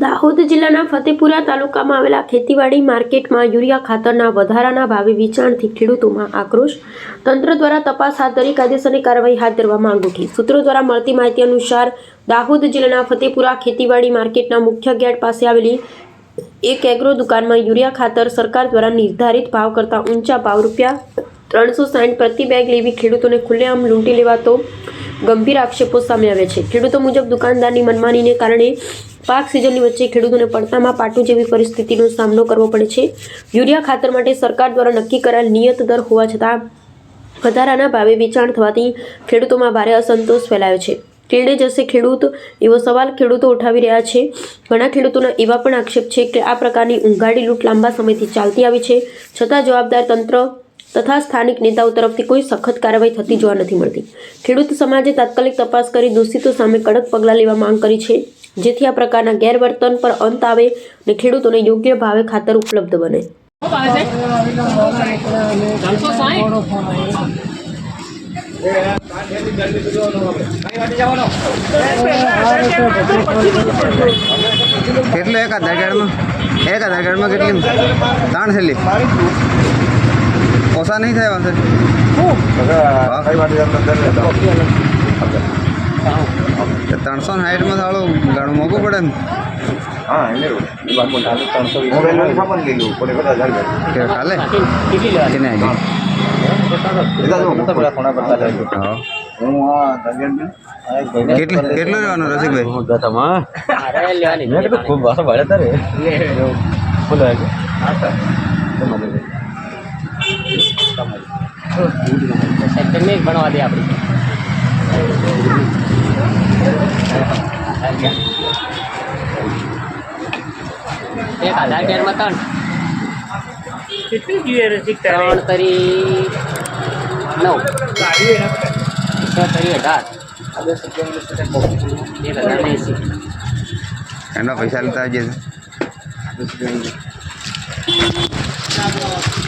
દાહોદ જિલ્લાના ફતેપુરા તાલુકામાં આવેલા ખેતીવાડી માર્કેટમાં યુરિયા ખાતરના વધારાના ભાવે વેચાણથી ખેડૂતોમાં આક્રોશ. તંત્ર દ્વારા તપાસ હાથ ધરી કાયદેસરની કાર્યવાહી હાથ ધરવા માંગ સૂત્રો દ્વારા મળતી માહિતી અનુસાર, દાહોદ જિલ્લાના ફતેપુરા ખેતીવાડી માર્કેટના મુખ્ય ગેટ પાસે આવેલી એક એગ્રો દુકાનમાં યુરિયા ખાતર સરકાર દ્વારા નિર્ધારિત ભાવ કરતાં ઊંચા ભાવ રૂપિયા ત્રણસો સાઠ પ્રતિ બેગ લેવી ખેડૂતોને ખુલ્લેઆમ લૂંટી લેવાતો ગંભીર આક્ષેપો સામે આવ્યા છે. ખેડૂતો મુજબ દુકાનદારની મનમાનીને કારણે પાક સિઝનની વચ્ચે ખેડૂતોને પડતામાં પાટું જેવી પરિસ્થિતિનો સામનો કરવો પડે છે. યુરિયા ખાતર માટે સરકાર દ્વારા નક્કી કરાયેલ નિયત દર હોવા છતાં વધારાના ભાવે વેચાણ થવાથી ખેડૂતોમાં ભારે અસંતોષ ફેલાયો છે. કેળે જશે ખેડૂત એવો સવાલ ખેડૂતો ઉઠાવી રહ્યા છે. ઘણા ખેડૂતોના એવા પણ આક્ષેપ છે કે આ પ્રકારની ઊંઘાડી લૂંટ લાંબા સમયથી ચાલતી આવી છે. છતાં જવાબદાર તંત્ર તથા સ્થાનિક નેતાઓ તરફથી કોઈ સખત કાર્યવાહી થતી જોવા નથી મળતી. ખેડૂત સમાજે તાત્કાલિક તપાસ કરી દોષિતો સામે કડક પગલાં લેવા માંગ કરી છે, જેથી આ પ્રકારના ગેરવર્તન પર અંત આવે અને ખેડૂતોને યોગ્ય ભાવે ખાતર ઉપલબ્ધ બને. કેટલું? એકાદ આધાર કાર્ડમાં એક કેટલી ત્રણ છેલ્લી. ઓછા નહીં થાય વાંધો ત્રણસો સાઠમાં થાળો ઘણું મોંઘું પડે ને? કે કાલે કેટલી લેવાની કેને આવી હા. કેટલું કેટલું લેવાનું રસિકભાઈ? ખૂબ ભાષા ભાડે તારે. સેક્ટરને જ ભણવા દે આપણી. એક આધાર કાર્ડમાં ત્રણ. કેટલી ત્રણ તરી નવ. છ તરી અઢાર. એક હજાર એંસી. એના પૈસા લેતા આવી ચાલો